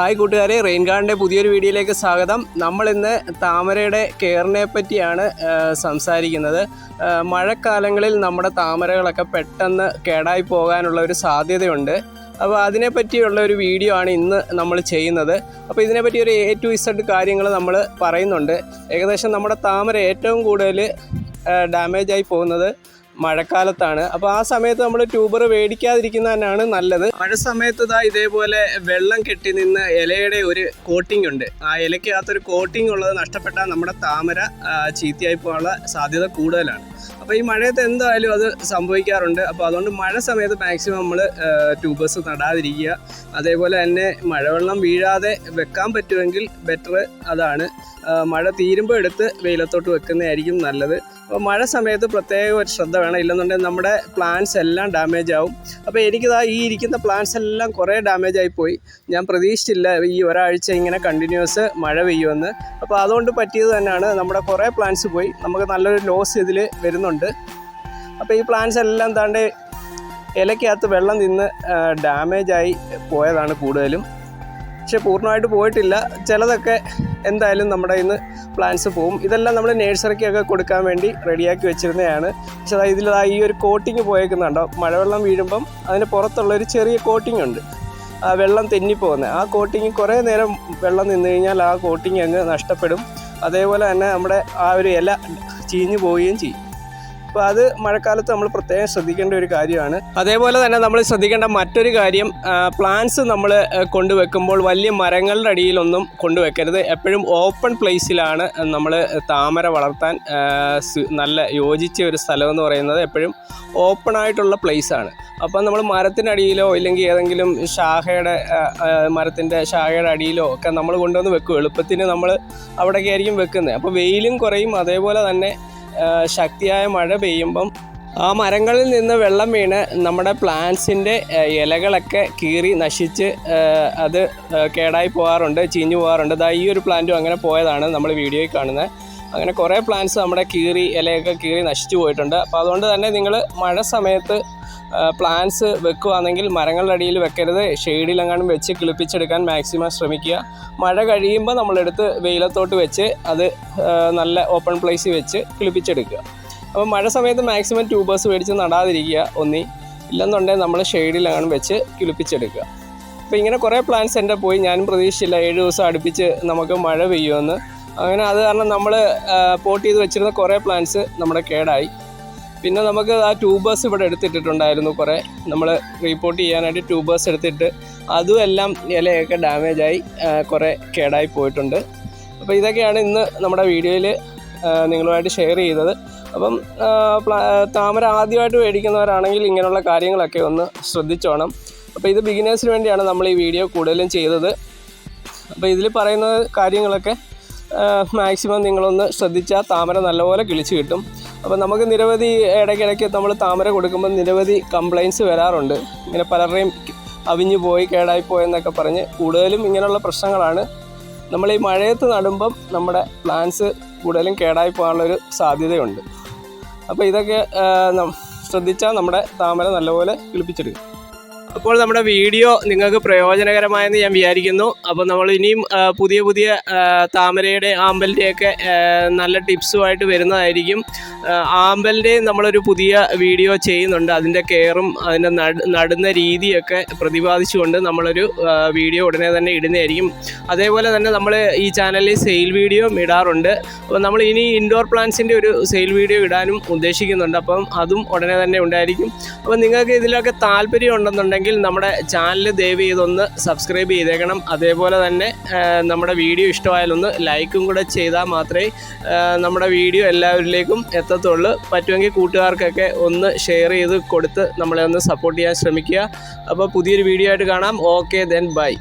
Hi കൂട്ടുകാരെ rain ഗാർഡിന്റെ പുതിയൊരു വീഡിയോയിലേക്ക് സ്വാഗതം. നമ്മളിന്ന് താമരയുടെ കെയറിനെ പറ്റിയാണ് സംസാരിക്കുന്നത്. മഴക്കാലങ്ങളിൽ നമ്മുടെ താമരകളൊക്കെ പെട്ടെന്ന് കേടായി പോകാനുള്ള ഒരു സാധ്യതയുണ്ട്. അപ്പോൾ അതിനെപ്പറ്റിയുള്ള ഒരു വീഡിയോ ആണ് ഇന്ന് നമ്മൾ ചെയ്യുന്നത്. അപ്പോൾ ഇതിനെപ്പറ്റി ഒരു എ ടു ഇസഡ് കാര്യങ്ങൾ നമ്മൾ പറയുന്നുണ്ട്. ഏകദേശം നമ്മുടെ താമര ഏറ്റവും കൂടുതൽ ഡാമേജായി പോകുന്നത് മഴക്കാലത്താണ്. അപ്പോൾ ആ സമയത്ത് നമ്മൾ ട്യൂബർ മേടിക്കാതിരിക്കുന്ന തന്നെയാണ് നല്ലത്. മഴ സമയത്ത് ഇതാ ഇതേപോലെ വെള്ളം കെട്ടി നിന്ന് ഇലയുടെ ഒരു കോട്ടിംഗ് ഉണ്ട്. ആ ഇലയ്ക്കകത്തൊരു കോട്ടിംഗ് ഉള്ളത് നഷ്ടപ്പെട്ടാൽ നമ്മുടെ താമര ചീത്തയായി പോകാനുള്ള സാധ്യത കൂടുതലാണ്. അപ്പോൾ ഈ മഴയത്ത് എന്തായാലും അത് സംഭവിക്കാറുണ്ട്. അപ്പോൾ അതുകൊണ്ട് മഴ സമയത്ത് മാക്സിമം നമ്മൾ ട്യൂബേഴ്സ് നടാതിരിക്കുക. അതേപോലെ തന്നെ മഴവെള്ളം വീഴാതെ വെക്കാൻ പറ്റുമെങ്കിൽ ബെറ്റർ അതാണ്. മഴ തീരുമ്പോൾ എടുത്ത് വെയിലത്തോട്ട് വെക്കുന്നതായിരിക്കും നല്ലത്. അപ്പോൾ മഴ സമയത്ത് പ്രത്യേക ഒരു ശ്രദ്ധ വേണം. ഇല്ലെന്നുണ്ടെങ്കിൽ നമ്മുടെ പ്ലാന്റ്സ് എല്ലാം ഡാമേജ് ആവും. അപ്പോൾ എനിക്കിതാ ഈ ഇരിക്കുന്ന പ്ലാന്റ്സ് എല്ലാം കുറേ ഡാമേജ് ആയി പോയി. ഞാൻ പ്രതീക്ഷിച്ചില്ല ഈ ഒരാഴ്ച ഇങ്ങനെ കണ്ടിന്യൂസ് മഴ പെയ്യുമെന്ന്. അപ്പോൾ അതുകൊണ്ട് പറ്റിയത് തന്നെയാണ് നമ്മുടെ കുറേ പ്ലാന്റ്സ് പോയി. നമുക്ക് നല്ലൊരു ലോസ് ഇതിൽ വരുന്നുണ്ട്. അപ്പോൾ ഈ പ്ലാന്റ്സ് എല്ലാം താണ്ട് ഇലയ്ക്കകത്ത് വെള്ളം നിന്ന് ഡാമേജായി പോയതാണ് കൂടുതലും. പക്ഷെ പൂർണമായിട്ട് പോയിട്ടില്ല. ചിലതൊക്കെ എന്തായാലും നമ്മുടെ ഇന്ന് പ്ലാന്റ്സ് പോവും. ഇതെല്ലാം നമ്മൾ നേഴ്സറിക്കൊക്കെ കൊടുക്കാൻ വേണ്ടി റെഡിയാക്കി വെച്ചിരുന്നതാണ്. പക്ഷെ അതായത് ഇതിൽ ഈ ഒരു കോട്ടിങ് പോയേക്കുന്നുണ്ടോ? മഴവെള്ളം വീഴുമ്പം അതിന് പുറത്തുള്ള ഒരു ചെറിയ കോട്ടിങ് ഉണ്ട്. ആ വെള്ളം തെന്നിപ്പോകുന്നത് ആ കോട്ടിങ് കുറേ നേരം വെള്ളം നിന്ന് കഴിഞ്ഞാൽ ആ കോട്ടിങ് അങ്ങ് നഷ്ടപ്പെടും. അതേപോലെ തന്നെ നമ്മുടെ ആ ഒരു ഇല ചീഞ്ഞു പോവുകയും ചെയ്യും. അപ്പോൾ അത് മഴക്കാലത്ത് നമ്മൾ പ്രത്യേകം ശ്രദ്ധിക്കേണ്ട ഒരു കാര്യമാണ്. അതേപോലെ തന്നെ നമ്മൾ ശ്രദ്ധിക്കേണ്ട മറ്റൊരു കാര്യം പ്ലാന്റ്സ് നമ്മൾ കൊണ്ടുവെക്കുമ്പോൾ വലിയ മരങ്ങളുടെ അടിയിലൊന്നും കൊണ്ടുവെക്കരുത്. എപ്പോഴും ഓപ്പൺ പ്ലേസിലാണ് നമ്മൾ താമര വളർത്താൻ നല്ല യോജിച്ച ഒരു സ്ഥലം എന്ന് പറയുന്നത് എപ്പോഴും ഓപ്പൺ ആയിട്ടുള്ള പ്ലേസാണ് അപ്പം നമ്മൾ മരത്തിനടിയിലോ ഇല്ലെങ്കിൽ ഏതെങ്കിലും ശാഖയുടെ മരത്തിന്റെ ശാഖയുടെ അടിയിലോ ഒക്കെ നമ്മൾ കൊണ്ടുവന്ന് വെക്കും. എളുപ്പത്തിന് നമ്മൾ അവിടെയൊക്കെ ആയിരിക്കും വെക്കുന്നത്. അപ്പോൾ വെയിലും കുറയും. അതേപോലെ തന്നെ ശക്തിയായ മഴ പെയ്യുമ്പം ആ മരങ്ങളിൽ നിന്ന് വെള്ളം വീണ് നമ്മുടെ പ്ലാന്റ്സിന്റെ ഇലകളൊക്കെ കീറി നശിച്ച് അത് കേടായി പോകാറുണ്ട് ചീഞ്ഞു പോകാറുണ്ട് ദാ ഈ ഒരു പ്ലാന്റും അങ്ങനെ പോയതാണ് നമ്മൾ വീഡിയോയിൽ കാണുന്നത്. അങ്ങനെ കുറേ പ്ലാന്റ്സ് നമ്മുടെ കീറി ഇലയൊക്കെ കീറി നശിച്ചു പോയിട്ടുണ്ട്. അപ്പോൾ അതുകൊണ്ട് തന്നെ നിങ്ങൾ മഴ സമയത്ത് പ്ലാന്റ്സ് വെക്കുകയാണെങ്കിൽ മരങ്ങളുടെ അടിയിൽ വെക്കരുത്. ഷെയ്ഡിലെങ്ങാനും വെച്ച് കിളിപ്പിച്ചെടുക്കാൻ മാക്സിമം ശ്രമിക്കുക. മഴ കഴിയുമ്പോൾ നമ്മളെടുത്ത് വെയിലത്തോട്ട് വെച്ച് അത് നല്ല ഓപ്പൺ പ്ലേസിൽ വെച്ച് കിളിപ്പിച്ചെടുക്കുക. അപ്പോൾ മഴ സമയത്ത് മാക്സിമം ട്യൂബേഴ്സ് മേടിച്ച് നടാതിരിക്കുക ഒന്നി. ഇല്ലെന്നുണ്ടെങ്കിൽ നമ്മൾ ഷെയ്ഡിലെങ്ങാനും വെച്ച് കിളിപ്പിച്ചെടുക്കുക. അപ്പോൾ ഇങ്ങനെ കുറേ പ്ലാന്റ്സ് എന്റെ പോയി. ഞാനും പ്രതീക്ഷിച്ചില്ല ഏഴ് ദിവസം അടുപ്പിച്ച് നമുക്ക് മഴ പെയ്യുമെന്ന്. അങ്ങനെ അത് കാരണം നമ്മൾ പോട്ട് ചെയ്ത് വെച്ചിരുന്ന കുറേ പ്ലാന്റ്സ് നമ്മുടെ കേടായി. പിന്നെ നമുക്ക് ആ ട്യൂബേഴ്സ് ഇവിടെ എടുത്തിട്ടിട്ടുണ്ടായിരുന്നു കുറേ. നമ്മൾ റിപ്പോർട്ട് ചെയ്യാനായിട്ട് ട്യൂബേഴ്സ് എടുത്തിട്ട് അതും എല്ലാം ഇലയൊക്കെ ഡാമേജായി കുറേ കേടായി പോയിട്ടുണ്ട്. അപ്പോൾ ഇതൊക്കെയാണ് ഇന്ന് നമ്മുടെ വീഡിയോയിൽ നിങ്ങളുമായിട്ട് ഷെയർ ചെയ്തത്. അപ്പം താമര ആദ്യമായിട്ട് മേടിക്കുന്നവരാണെങ്കിൽ ഇങ്ങനെയുള്ള കാര്യങ്ങളൊക്കെ ഒന്ന് ശ്രദ്ധിച്ചോണം. അപ്പോൾ ഇത് ബിഗിനേഴ്സിന് വേണ്ടിയാണ് നമ്മൾ ഈ വീഡിയോ കൂടുതലും ചെയ്തത്. അപ്പോൾ ഇതിൽ പറയുന്ന കാര്യങ്ങളൊക്കെ മാക്സിമം നിങ്ങളൊന്ന് ശ്രദ്ധിച്ചാൽ താമര നല്ലപോലെ കിളിച്ച് കിട്ടും. അപ്പോൾ നമുക്ക് നിരവധി ഇടയ്ക്കിടയ്ക്ക് നമ്മൾ താമര കൊടുക്കുമ്പോൾ നിരവധി കംപ്ലയിൻസ് വരാറുണ്ട്. ഇങ്ങനെ പലരുടെയും അവിഞ്ഞു പോയി കേടായി പോയെന്നൊക്കെ പറഞ്ഞ് കൂടുതലും ഇങ്ങനെയുള്ള പ്രശ്നങ്ങളാണ്. നമ്മൾ ഈ മഴയത്ത് നടുമ്പം നമ്മുടെ പ്ലാന്റ്സ് കൂടുതലും കേടായി പോകാനുള്ളൊരു സാധ്യതയുണ്ട്. അപ്പോൾ ഇതൊക്കെ ശ്രദ്ധിച്ചാൽ നമ്മുടെ താമര നല്ലപോലെ കിളിപ്പിച്ചെടുക്കും. അപ്പോൾ നമ്മുടെ വീഡിയോ നിങ്ങൾക്ക് പ്രയോജനകരമായെന്ന് ഞാൻ വിചാരിക്കുന്നു. അപ്പോൾ നമ്മൾ ഇനിയും പുതിയ പുതിയ താമരയുടെ ആമ്പലിന്റെയൊക്കെ നല്ല ടിപ്സുമായിട്ട് വരുന്നതായിരിക്കും. ആമ്പലിന്റെയും നമ്മളൊരു പുതിയ വീഡിയോ ചെയ്യുന്നുണ്ട്. അതിന്റെ കെയറും അതിന്റെ നടുന്ന രീതിയൊക്കെ പ്രതിപാദിച്ചുകൊണ്ട് നമ്മളൊരു വീഡിയോ ഉടനെ തന്നെ ഇടുന്നതായിരിക്കും. അതേപോലെ തന്നെ നമ്മൾ ഈ ചാനലിൽ സെയിൽ വീഡിയോ ഇടാറുണ്ട്. അപ്പോൾ നമ്മൾ ഇനി ഇൻഡോർ പ്ലാന്റ്സിന്റെ ഒരു സെയിൽ വീഡിയോ ഇടാനും ഉദ്ദേശിക്കുന്നുണ്ട്. അപ്പം അതും ഉടനെ തന്നെ ഉണ്ടായിരിക്കും. അപ്പോൾ നിങ്ങൾക്ക് ഇതിലൊക്കെ താല്പര്യം ഉണ്ടെന്നുണ്ടെങ്കിൽ നമ്മുടെ ചാനൽ ദയവ് ചെയ്തൊന്ന് സബ്സ്ക്രൈബ് ചെയ്തേക്കണം. അതേപോലെ തന്നെ നമ്മുടെ വീഡിയോ ഇഷ്ടമായാലൊന്ന് ലൈക്കും കൂടെ ചെയ്താൽ മാത്രമേ നമ്മുടെ വീഡിയോ എല്ലാവരിലേക്കും എത്തത്തുള്ളൂ. പറ്റുമെങ്കിൽ കൂട്ടുകാർക്കൊക്കെ ഒന്ന് ഷെയർ ചെയ്ത് കൊടുത്ത് നമ്മളെ ഒന്ന് സപ്പോർട്ട് ചെയ്യാൻ ശ്രമിക്കുക. അപ്പോൾ പുതിയൊരു വീഡിയോ ആയിട്ട് കാണാം. Okay then bye